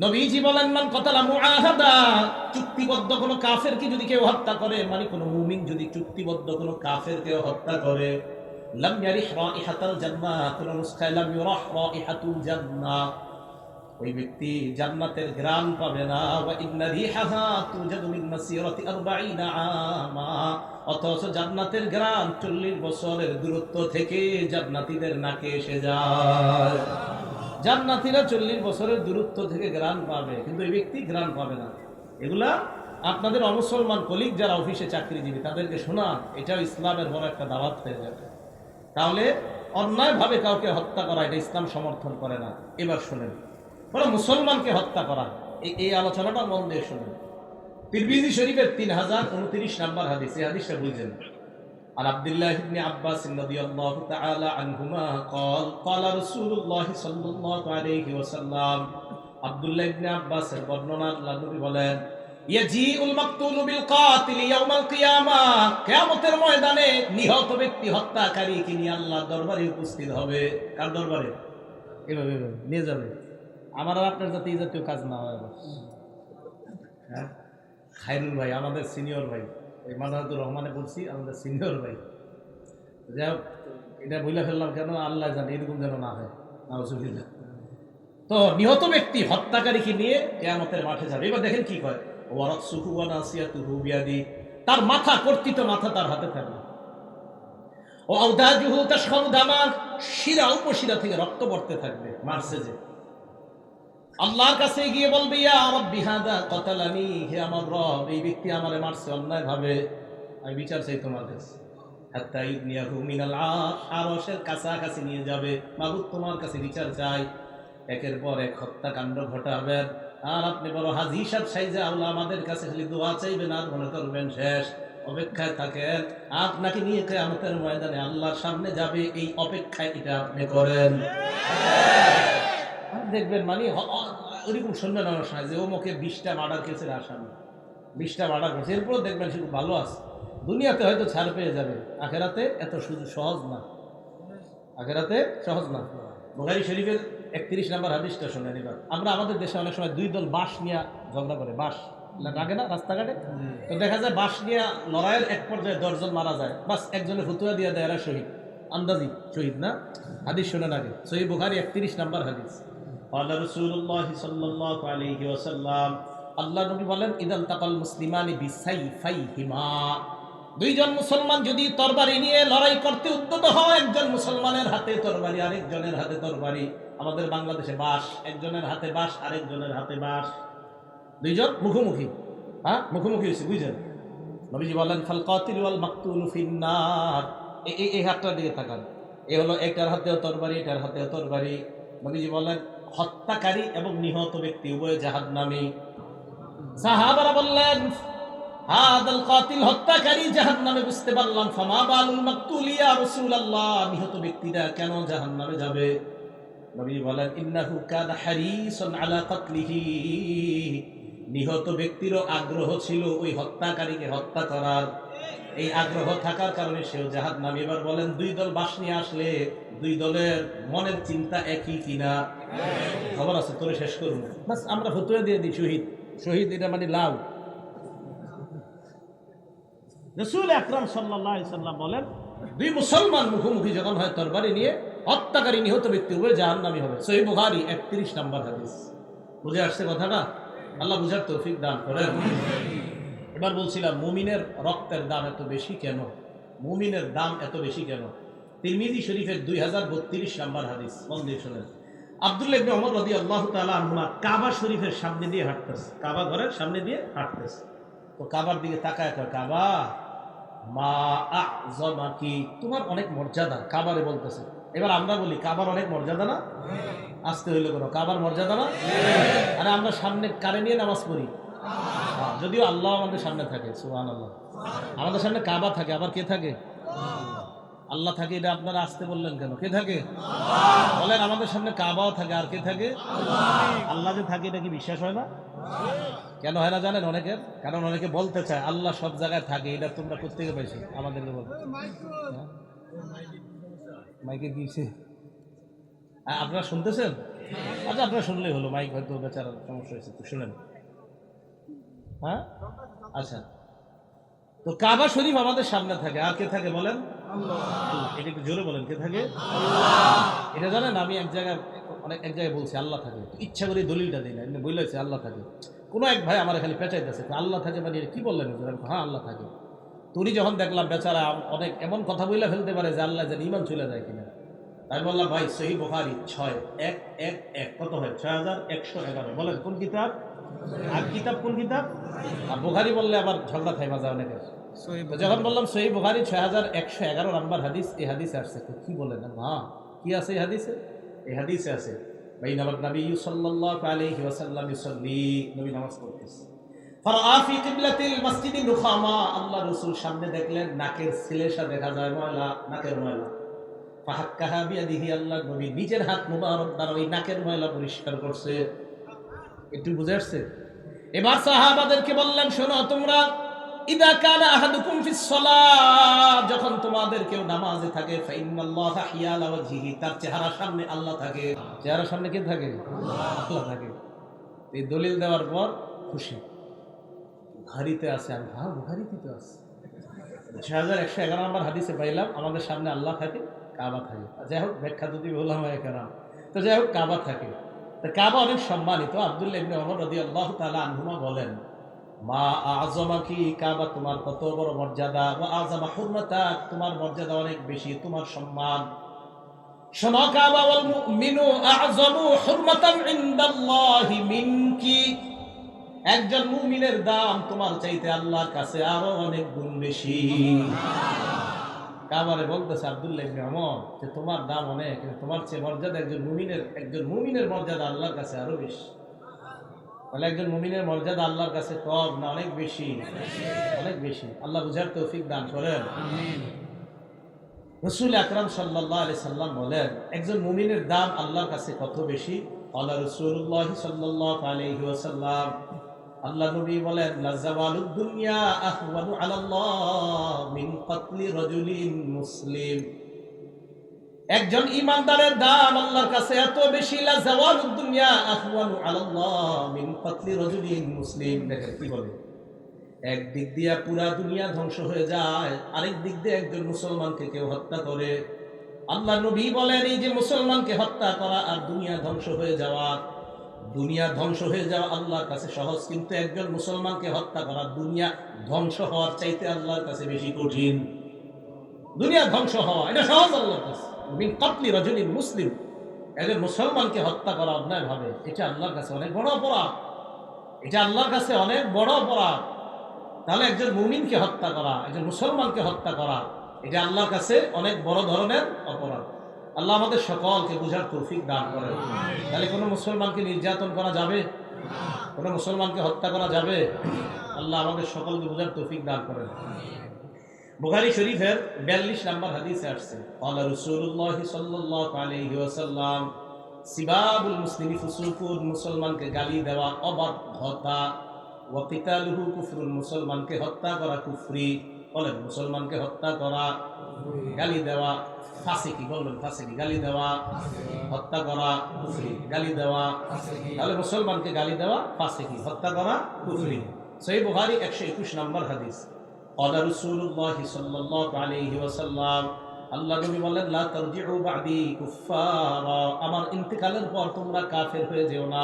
নবীজি বলেন, মান কতালা মুআহাদা চুক্তিবদ্ধ কোনো কাফেরকে যদি কেউ হত্যা করে মানে কোনো মুমিন যদি চুক্তিবদ্ধ কোনো কাফেরকে হত্যা করে, লাম ইয়ারিহ রাইহাতাল জান্নাহ লাম রাইহাতুল জান্নাহ। ওই ব্যক্তি জান্নাতের গ্রাম পাবে না। ওয়া ইন্না রিহাহা তুজাদু মিন মাসিরাতি 40 আমা। জান্নাতের গ্রাম 40 বছরের দূরত্ব থেকে জান্নাতীদের নাকে এসে যায়। জান্নাতীরা 40 বছরের দূরত্ব থেকে গ্রাম পাবে, কিন্তু এই ব্যক্তি গ্রাম পাবে না। এগুলা আপনাদের অমুসলমান কলিগ যারা অফিসে চাকরিজীবী, তাদেরকে শোনান এটাও ইসলামের বড় একটা দাওয়াত হয়ে যাবে। তাহলে অন্যায়ভাবে কাউকে হত্যা করা, এটা ইসলাম সমর্থন করে না। এবার শোনেন বলে মুসলমানকে হত্যা করা, এই আলোচনাটা মন দিয়ে শুনুন। তিরমিজি শরীফের তিন হাজার উনত্রিশ নাম্বার হাদিস, এই হাদিসটা বুঝছেন عن عبد الله بن عباس رضي الله تعالى عنهما قال قال رسول الله صلى الله عليه وسلم عبد الله بن عباس বর্ণনা আল্লাহ নবী বলেন ইয়াজিউল মাকতুল বিল কাতিল ইয়াউমাল কিয়ামা কিয়ামতের ময়দানে নিহত ব্যক্তি হত্যাকারী কি নিয়ে আল্লাহর দরবারে উপস্থিত হবে কার দরবারে এভাবে এভাবে নিয়ে যাবে আমার আর আপনার যাতে এই জাতীয় কাজ না হয় আবার। হ্যাঁ খায়রুল ভাই আমাদের সিনিয়র ভাই এই মাজাহাতুর রহমানে বলছি, আমাদের সিনিয়র ভাই। যাই হোক, এটা বইলে ফেললাম কেন? আল্লাহ জানে, এরকম যেন না হয়। তো নিহত ব্যক্তি হত্যাকারীকে নিয়ে কেয়ামতের মাঠে যাবে। এবার দেখেন কি কয় ওয়ারাক সুহু ওয়া নাসিয়াতুহু বিয়াদি। তার মাথা, কর্তৃত মাথা তার হাতে থাকবে। ও আউদাজুহু তাশখারু দামান শিরা, উপশিরা থেকে রক্ত পড়তে থাকবে মারছে যে আল্লাহর কাছে গিয়ে বলবে, ইয়া রাব্বি, হাদা কাতালানি, হে আমার রব, এই ব্যক্তি আমারে মারছে অন্যায় ভাবে আমি বিচার চাই তোমার কাছে। হাত্তা ইবনিয়াহু মিনাল আরশ, আরশের কাছাকাছি নিয়ে যাবে। মাবুদ তোমার কাছে বিচার চাই। একের পর এক হত্যাকাণ্ড ঘটাবেন আর আপনি বড় হাজি সাহেব সাইজে আল্লাহ আমাদের কাছে খালি দোয়া চাইবেন আর মনে করবেন, শেষ, অপেক্ষায় থাকেন। আপনাকে নিয়ে কেয়ামতের ময়দানে আল্লাহর সামনে যাবে, এই অপেক্ষায় এটা আপনি করেন। দেখবেন মানে ওরকম শুনবেন অনেক সময় যে ওমকে বিশটা মার্ডার কেসের আসামি বিশটা মার্ডার করছে। এরপরও দেখবেন সে খুব ভালো আছে। দুনিয়াতে হয়তো ছাড় পেয়ে যাবে। আখেরাতে এত সুযোগ সহজ না। আখেরাতে সহজ না। বুখারি শরীফের একত্রিশ নাম্বার হাদিসটা শোনেন এবার। আমরা আমাদের দেশে অনেক সময় দুই দল বাঁশ নিয়ে ঝগড়া করে। বাঁশ লাগে না? রাস্তাঘাটে? তো দেখা যায় বাঁশ নিয়ে লড়াইয়ের এক পর্যায়ে দশজন মারা যায়। বাস একজনের ফুতুয়া দিয়ে দেয় এরা শহীদ। আন্দাজি শহীদ না? হাদিস শোনেন আগে। সহি বুখারি একত্রিশ নাম্বার হাদিস। আল্লাহ নবী বলেন, ইদান তাকাল মুসলিমানি বিসাই ফাই হিমা দুইজন মুসলমান যদি তরবারি নিয়ে লড়াই করতে উদ্যত হয়, একজন মুসলমানের হাতে তরবারি, আরেকজনের হাতে তরবারি। আমাদের বাংলাদেশে বাস, একজনের হাতে বাস, আরেকজনের হাতে বাস। দুইজন মুখোমুখি হ্যাঁ? মুখোমুখি হয়েছে, বুঝলেন? নবীজি বলেন ফালকাতিল ওয়াল মাকতুল ফিন্নার। এই এই হাতটা দিয়ে থাকান এ হলো একটার হাতে তরবারি, এটার হাতে তরবারি। নবীজি বলেন হত্যাকারী এবং নিহত ব্যক্তি, উভয় জাহান্নামী সাহাবারা বললেন হত্যাকারী জাহান্নামে বুঝতে পারলাম। নিহত ব্যক্তিরা কেন জাহান্নামে যাবে? নিহত ব্যক্তিরও আগ্রহ ছিল ওই হত্যাকারীকে হত্যা করার। এই আগ্রহ থাকার কারণে সেও জাহাদ নাম এবার বলেন, দুই দল বাস নিয়ে আসলে দুই দলের মনের চিন্তা একই কিনা? খবর আছে, তোরে শেষ করুন। আমরা ফতুয়া দিয়ে দিই, শহীদ। শহীদ এটা মানে লাভ রসুল আকরাম সাল্লাম বলেন, দুই মুসলমান মুখোমুখি যখন হয় তরবারি নিয়ে, হত্যাকারী নিহত ব্যক্তি উভয় জাহান নামি হবে। সহি বুহারি একত্রিশ নাম্বার হাদিস। বুঝে আসছে কথাটা? আল্লাহ বুঝার তৌফিক দান করেন। এবার বলছিলাম, মুমিনের রক্তের দাম এত বেশি কেন? মুমিনের দাম এত বেশি কেন? তিরমিজি শরীফের দুই হাজার বত্রিশ নাম্বার হাদিস মন দিয়ে শোনেন। আবদুল্লাহ ইবনে ওমর রাদি আল্লাহ তালা আনহুমা কাবা শরীফের সামনে দিয়ে হাঁটতেছে, কাবা ঘরের সামনে দিয়ে হাঁটতেছে। তো কাবার দিকে তাকায় কয়, কাবা, মা আজমাকি তোমার অনেক মর্যাদা, কাবারে বলতেছে। এবার আমরা বলি, কাবার অনেক মর্যাদা না? আসতে হইল কোনো? কাবার মর্যাদা না? আরে আমরা সামনে কারে নিয়ে নামাজ পড়ি। যদিও আল্লাহ আমাদের সামনে থাকে সুহান আল্লাহ আমাদের সামনে কাবা থাকে, আবার কে থাকে? আল্লাহ থাকে, এটা আপনারা আসতে বললেন কেন? কে থাকে? বলেন, আমাদের সামনে কাবাও থাকে, আর কে থাকে? আল্লাহ যে থাকে, এটা কি বিশ্বাস হয় না? কেন হয় না জানেন অনেকের? কারণ অনেকে বলতে চায়, আল্লাহ সব জায়গায় থাকে, এটা তোমরা কোথেকে পাইছো? আমাদেরকে বলতে হ্যাঁ? মাইকের কি হইছে? আপনারা শুনতেছেন? আচ্ছা আপনারা শুনলেই হলো, মাইক হয়তো বেচারার সমস্যা হয়েছে শুনেন। হ্যাঁ? আচ্ছা। তো কাবা শরীফ আমাদের সামনে থাকে। আর কে থাকে বলেন? এটা একটু জোরে বলেন কে থাকে? এটা জানেন আমি এক জায়গায় অনেক এক জায়গায় বলছি আল্লাহ থাকে। ইচ্ছা করে দলিলটা দিই না এমনি বললেছে আল্লাহ থাকে। কোনো এক ভাই আমার খালি পেঁচাইতেছে আল্লাহ থাকে মানে কি বললেন হ্যাঁ আল্লাহ থাকে। তুমি যখন দেখলাম বেচারা অনেক এমন কথা বলে ফেলতে পারে যে আল্লাহ যেন ইমান চলে যায় কিনা। আমি বললাম ভাই সহি বোখারি ছয় এক এক এক। কত হয়? ছয় হাজার একশো এগারো। বলেন কোন কিতাব? আর কিতাব কোন কিতাব? আর বোখারি বললে আবার ঝগড়া খাই মাজা অনেকের। যখন বললাম সহি বুখারি ছয় হাজার একশো এগারো নাম্বার হাদিস এই হাদিসে আসছে। তো কি বলেন হ্যাঁ কি আছে এই হাদিসে? এই হাদিসে আছে ভাই নামাজ নবী সাল্লাল্লাহু আলাইহি ওয়াসাল্লাম ইউসাল্লি নবী নামাজ পড়তেছে। কিবলাতিল মসজিদি নুখামা আল্লাহ রাসূল সামনে দেখলেন নাকের সিলেশা দেখা যায় ময়লা নাকের ময়লা। ফাহাক্কাহা বিয়াদিহি আল্লাহ নবী নিজের হাত মুবারক দ্বারা ওই নাকের ময়লা পরিষ্কার করছে। একটু বুঝে আসছে? এবার সাহাবাদেরকে বললেন, শোনো তোমরা, ইদা কানা যখন তোমাদের কেউ নামাজে থাকে তার চেহারার সামনে আল্লাহ থাকে। চেহারার সামনে কে থাকে? আল্লাহ থাকে। এই দলিল দেওয়ার পর খুশি। বুখারিতে আছে আমি হ্যাঁ বুখারিতে তো আছে। ছয় হাজার একশো এগারো নম্বর হাদিসে পাইলাম, আমাদের সামনে আল্লাহ থাকে, কাবা থাকে। যাই হোক, ব্যাখ্যা যদি বললাম কেন? তো যাই হোক, কাবা থাকে। কাবা অনেক সম্মানিত। আব্দুল্লাহ ইবনে ওমর তাআলা আনহুমা বলেন, মা আজমা কি কাবা? তোমার কত বড় মর্যাদা? ও আজমা হুরমাতা তোমার মর্যাদা অনেক বেশি, তোমার সম্মান। শোনো কাবা, ওয়াল মুমিনু আযমু হুরমাতান ইনদাল্লাহি মিনকি। একজন মুমিনের দাম তোমার চাইতে আল্লাহর কাছে আরও অনেক গুণ বেশি। কাবারে বলতেছে আব্দুল্লাহ ইবনে ওমর যে তোমার দাম অনেক কিন্তু তোমার চেয়ে মর্যাদা একজন মুমিনের একজন মুমিনের মর্যাদা আল্লাহর কাছে আরও বেশি। তাহলে একজন মুমিনের মর্যাদা আল্লাহর কাছে কম না অনেক বেশি? অনেক বেশি। আল্লাহ বুঝার তৌফিক দান করেন। রসুল আকরাম সাল্লাহ আলি সাল্লাম বলেন একজন মুমিনের দাম আল্লাহর কাছে কত বেশি? আল্লাহ রসুল্লাহ সাল্লাহ আলহি ওয়াসাল্লাম আল্লাহ নবী বলেন লাজাওয়ালুদ দুনিয়া আহওয়ানু আলাল্লাহ মিন কতলি রাজুলিন মুসলিম। একজন ইমানদারের দাম আল্লাহর কাছে এত বেশি লাজাওয়ালুদ দুনিয়া আহওয়ানু আলাল্লাহ মিন কতলি রাজুলিন মুসলিম। দেখেন কি বলে এক দিক দিয়ে পুরা দুনিয়া ধ্বংস হয়ে যায়, আরেক দিক দিয়ে একজন মুসলমানকে কেউ হত্যা করে। আল্লাহ নবী বলেন, এই যে মুসলমানকে হত্যা করা আর দুনিয়া ধ্বংস হয়ে যাওয়া দুনিয়া ধ্বংস হয়ে যাওয়া আল্লাহর কাছে সহজ, কিন্তু একজন মুসলমানকে হত্যা করা দুনিয়া ধ্বংস হওয়ার চাইতে আল্লাহর কাছে বেশি কঠিন। দুনিয়া ধ্বংস হওয়া, এটা সহজ আল্লাহর কাছে। কাতলি রজনী মুসলিম। একজন মুসলমানকে হত্যা করা অন্যায় ভাবে, এটা আল্লাহর কাছে অনেক বড় অপরাধ। এটা আল্লাহর কাছে অনেক বড় অপরাধ। তাহলে একজন মুমিনকে হত্যা করা, একজন মুসলমানকে হত্যা করা, এটা আল্লাহর কাছে অনেক বড় ধরনের অপরাধ। আল্লাহ আমাদের সকলকে বুঝার তৌফিক দান করেন। তাহলে কোনো মুসলমানকে নির্যাতন করা যাবে? কোনো মুসলমানকে হত্যা করা যাবে? আল্লাহ আমাদের সকলকে বুঝার তৌফিক দান করেন। বুখারী শরীফের বিয়াল্লিশ নাম্বার হাদিসে আসছে আল্লাহ রসুল্লাহ সাল্লাহ সিবাবুল মুসলিমি ফুসুকুন, মুসলমানকে গালি দেওয়া অবাধ্যতা ওয়াকিতালুহু কুফরুন, মুসলমানকে হত্যা করা কুফরি। বলেন, মুসলমানকে হত্যা করা, গালি দেওয়া ফাসিকি বলবেন ফাসিকি গালি দেওয়া হত্যা করা কুফরি গালি দেওয়া তাহলে মুসলমানকে গালি দেওয়া ফাসিকি হত্যা করা কুফরি সেই বুহারি একশো একুশ নম্বর হাদিস قال رسول الله صلى الله عليه وسلم আল্লাহ নবী বলেন লা তারজিউ বাদি কুফারা আমার ইন্তেকালের পর তোমরা কাফের হয়ে যেও না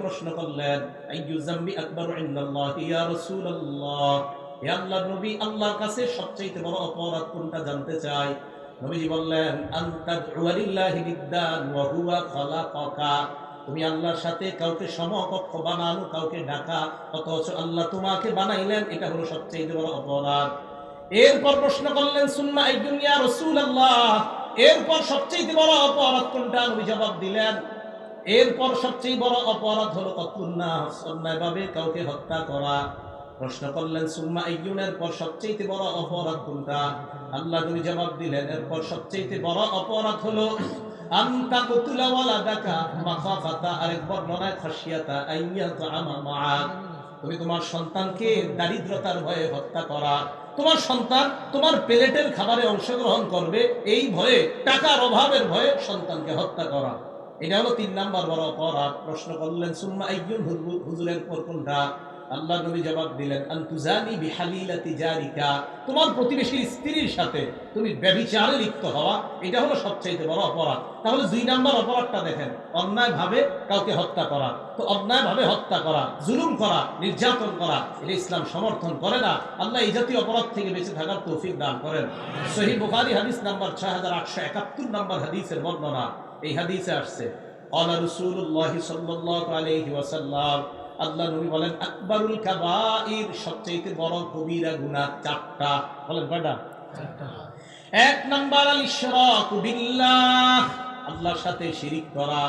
প্রশ্ন করলেন ইয়া আল্লাহর তুমি আল্লাহর সাথে কাউকে সমকক্ষ বানানো, কাউকে ডাকা, অথচ আল্লাহ তোমাকে বানাইলেন, এটা হলো সবচেয়ে বড় অপরাধ। এরপর প্রশ্ন করলেন সুন্না দুনিয়া রসুল আল্লাহ এরপর সবচেয়ে বড় অপরাধ কোনটা? নবী জবাব দিলেন, এরপর সবচেয়ে বড় অপরাধ হলো কতুন্না অন্যায়ভাবে কাউকে হত্যা করা। প্রশ্ন করলেন, সুম্মা আইয়ুনের পর সবচেয়ে বড় অপরাধ কোনটা? আল্লাহ নবী জবাব দিলেন, এরপর সবচেয়ে বড় অপরাধ হলো তুমি তোমার সন্তানকে দারিদ্রতার ভয়ে হত্যা করা। তোমার সন্তান তোমার প্লেটের খাবারে অংশগ্রহণ করবে, এই ভয়ে, টাকার অভাবের ভয়ে সন্তানকে হত্যা করা। এটা হলো তিন নাম্বার বড় অপরাধ। প্রশ্ন করলেন, সুম্মা একজন হুজুর- হুজুরের পর কোনটা? আল্লাহ নবী জবাব দিলেন, আন্তুজানি বিহালিলাতি জারিকা তোমার প্রতিবেশীর স্ত্রীর সাথে তুমি ব্যভিচারে লিপ্ত হওয়া, এটা হলো সবচাইতে বড় অপরাধ। তাহলে দুই নাম্বার অপরাধটা দেখেন অন্যায় ভাবে কাউকে হত্যা করা। তো অন্যায় ভাবে হত্যা করা, জুলুম করা, নির্যাতন করা, এটা ইসলাম সমর্থন করে না। আল্লাহ এই জাতীয় অপরাধ থেকে বেঁচে থাকার তৌফিক দান করেন। সহি বুখারী হাদিস নাম্বার ছয় হাজার আটশো একাত্তর নাম্বার হাদিসের বর্ণনা। এই হাদিসে আসছে আলা রাসূলুল্লাহি সাল্লাল্লাহু আলাইহি ওয়াসাল্লাম আল্লাহ নবী বলেন আকবরুল কাবাইর সবচেয়ে বড় কবিরা গুনাহ চারটা। বলেন কয়টা? এক নাম্বার আল ইশরাক বিল্লাহ। আল্লাহর সাথে শিরিক করা।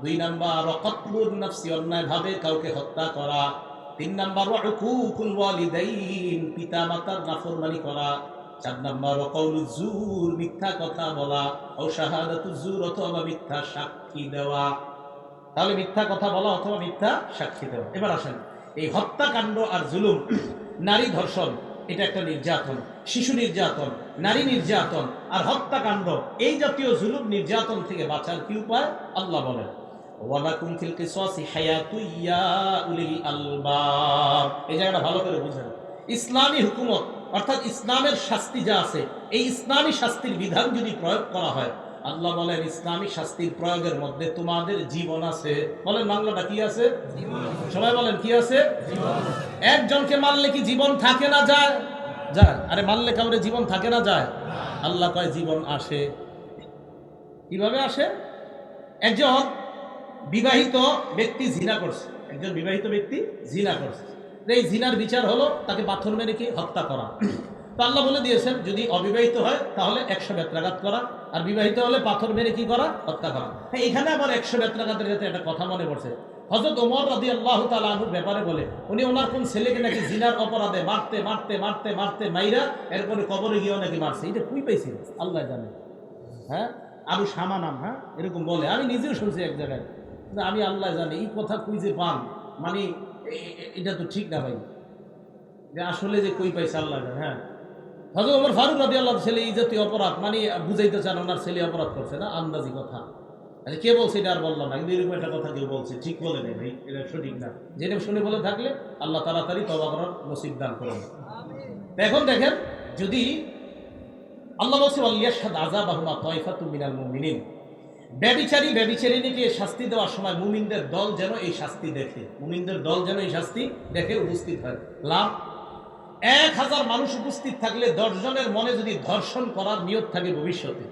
দুই নাম্বার কতলুর নফসি অন্যায় ভাবে কাউকে হত্যা করা। তিন নাম্বার উকুকুল ওয়ালিদাইন পিতা মাতার নাফরমানি করা। চার নাম্বার কৌলু জুর মিথ্যা কথা বলা। ও শাহাদাতু জুর অথবা মিথ্যা সাক্ষী দেওয়া। তাহলে মিথ্যা কথা বলা অথবা মিথ্যা সাক্ষী দেওয়া। এবার আসেন, এই হত্যাকাণ্ড আর জুলুম, নারী ধর্ষণ, এটা একটা নির্যাতন, শিশু নির্যাতন, নারী নির্যাতন আর হত্যাকাণ্ড, এই জাতীয় জুলুম নির্যাতন থেকে বাঁচার কি উপায়? আল্লাহ বলেন ভালো করে বুঝেন। ইসলামী হুকুমত, অর্থাৎ ইসলামের শাস্তি যা আছে, এই ইসলামী শাস্তির বিধান যদি প্রয়োগ করা হয় আল্লাহ বলেন, ইসলামী শাস্তির প্রয়োগের মধ্যে তোমাদের জীবন আছে। বলেন, বাংলাটা কি আছে? সবাই বলেন, কি আছে? একজনকে মারলে কি জীবন থাকে না যায়? যায়। আরে, মারলে কাউরে জীবন থাকে না যায়? আল্লাহ কয়, জীবন আসে। কীভাবে আসে? একজন বিবাহিত ব্যক্তি জিনা করছে। একজন বিবাহিত ব্যক্তি জিনা করছে। এই জিনার বিচার হলো তাকে পাথর মেরে কি? হত্যা করা। তো আল্লাহ বলে দিয়েছেন যদি অবিবাহিত হয় তাহলে একশো বেত্রাঘাত করা আর বিবাহিত হলে পাথর মেরে কি করা? হত্যা করা। হ্যাঁ এখানে আবার একশো বেত্রাঘাতের ক্ষেত্রে একটা কথা মনে পড়ছে। হজরত ওমর রাদি আল্লাহ তালুর ব্যাপারে বলে উনি ওনার কোন ছেলেকে নাকি জিনার অপরাধে মারতে মারতে মারতে মারতে মাইরা এরপরে কবরে গিয়েও নাকি মারছে। এটা কুই পাইছিল আল্লাহ জানে। হ্যাঁ? আবু শামা নাম হ্যাঁ? এরকম বলে। আমি নিজেও শুনছি এক জায়গায়। আমি আল্লাহ জানি এই কথা কুই যে পান? মানে এটা তো ঠিক না ভাই। যে আসলে যে কই পাইছে আল্লাহ জানে, হ্যাঁ? হজরত ওমর ফারুক রাদি আল্লাহ ছেলে এই জাতীয় অপরাধ মানে বুঝাইতে চান ওনার ছেলে অপরাধ করছে না, আন্দাজি কথা। আচ্ছা কে বলছে এটা আর বললাম না? কিন্তু এরকম একটা কথা কেউ বলছে, ঠিক বলে নেই ভাই, এটা সঠিক না। যেটা শুনে বলে থাকলে আল্লাহ তাড়াতাড়ি তবা করার নসিব দান করুন। এখন দেখেন, যদি আল্লাহ বলছে আল্লিয়াসাদ আজাব আহমা তয়ফাতু মিনাল মুমিনিন। ব্যবিচারী ব্যবিচারিণীকে শাস্তি দেওয়ার সময় মুমিনদের দল যেন এই শাস্তি দেখে, মুমিনদের দল যেন এই শাস্তি দেখে উপস্থিত হয়। লাভ? এক হাজার মানুষ উপস্থিত থাকলে দশজনের মনে যদি ধর্ষণ করার নিয়ত থাকে ভবিষ্যতে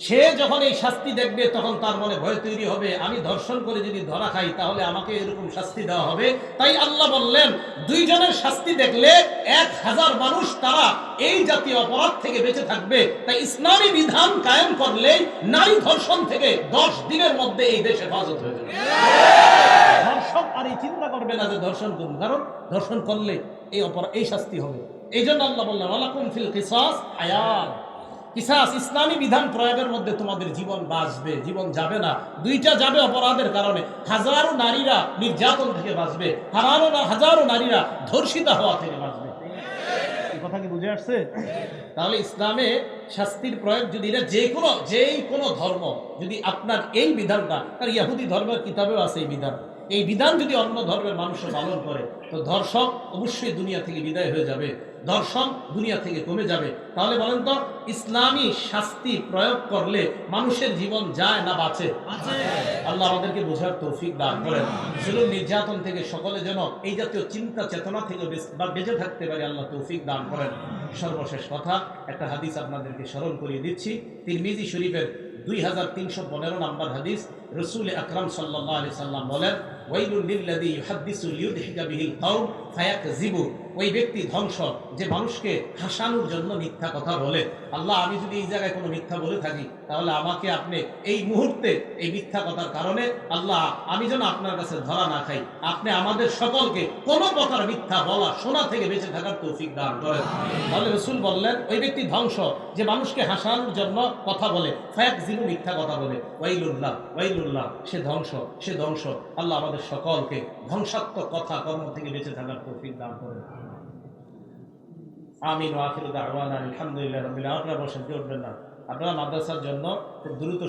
সে যখন এই শাস্তি দেখবে তখন তার মনে ভয় তৈরি হবে আমি ধর্ষণ করে যদি ধরা খাই তাহলে আমাকে এরকম শাস্তি দেওয়া হবে। তাই আল্লাহ বললেন দুইজনের শাস্তি দেখলে এক হাজার মানুষ তারা এই জাতীয় অপরাধ থেকে বেঁচে থাকবে। তাই ইসলামী বিধান কায়েম করলে নারী ধর্ষণ থেকে দশ দিনের মধ্যে এই দেশে হেফাজত হয়ে যাবে। ধর্ষক আর এই চিন্তা করবে না যে ধর্ষণ করুন কারণ ধর্ষণ করলে এই অপরাধ এই শাস্তি হবে। এই জন্য আল্লাহ ফিল কিসাস ইসলামী বিধান প্রয়োগের মধ্যে তোমাদের জীবন বাঁচবে, জীবন যাবে না। দুইটা যাবে অপরাধের কারণে। হাজারো নারীরা নির্যাতন থেকে বাঁচবে হাজারো হাজারো নারীরা ধর্ষিতা হওয়া থেকে বাঁচবে। কথা কি বুঝে আসছে? তাহলে ইসলামে শাস্তির প্রয়োগ যদি এটা যে কোনো যেই কোনো ধর্ম যদি আপনার এই বিধানটা, তার ইয়াহুদি ধর্মের কিতাবেও আছে এই বিধান। এই বিধান যদি অন্য ধর্মের মানুষ পালন করে তো ধর্ষক অবশ্যই দুনিয়া থেকে বিদায় হয়ে যাবে। ধর্ষণ দুনিয়া থেকে কমে যাবে। তাহলে বলেন তো ইসলামী শাস্তি প্রয়োগ করলে মানুষের জীবন যায় না বাঁচে? আল্লাহ আমাদেরকে বোঝার তৌফিক দান করেন। জুলুম নির্যাতন থেকে সকলে যেন এই জাতীয় চিন্তা চেতনা থেকে বা বেঁচে থাকতে পারে আল্লাহ তৌফিক দান করেন। সর্বশেষ কথা একটা হাদিস আপনাদেরকে স্মরণ করিয়ে দিচ্ছি। তিরমিজি শরীফের দুই হাজার তিনশো পনেরো নম্বর হাদিস রসুল আকরাম সাল্লাহ আলি সাল্লাম বলেন ওই ব্যক্তি ধ্বংস, যে মানুষকে হাসানোর জন্য মিথ্যা কথা বলে। আল্লাহ, আমি যদি এই জায়গায় কোনো মিথ্যা বলে থাকি, তাহলে আমাকে আপনি এই মুহূর্তে এই মিথ্যা কথার কারণে, আল্লাহ, আমি যেন আপনার কাছে ধরা না খাই, আপনি আমাদের সকলকে কোনো প্রকার মিথ্যা বলা শোনা থেকে বেঁচে থাকার তৌফিক দান করেন। তাহলে রসুল বললেন, ওই ব্যক্তি ধ্বংস, যে মানুষকে হাসানোর জন্য কথা বলে ফায়াক জিবু মিথ্যা কথা বলে। ওয়াইলুল্লাহ। ওয়াইলুল্লাহ সে ধ্বংস সে ধ্বংস। আল্লাহ আমাদের সকলকে ধ্বংসাত্মক কথা কর্ম থেকে বেঁচে থাকার তৌফিক দান করে আমিন দাওয়ানা আলহামদুলিল্লাহ আপনারা বসে উঠবেন না। আপনারা মাদ্রাসার জন্য খুব দ্রুত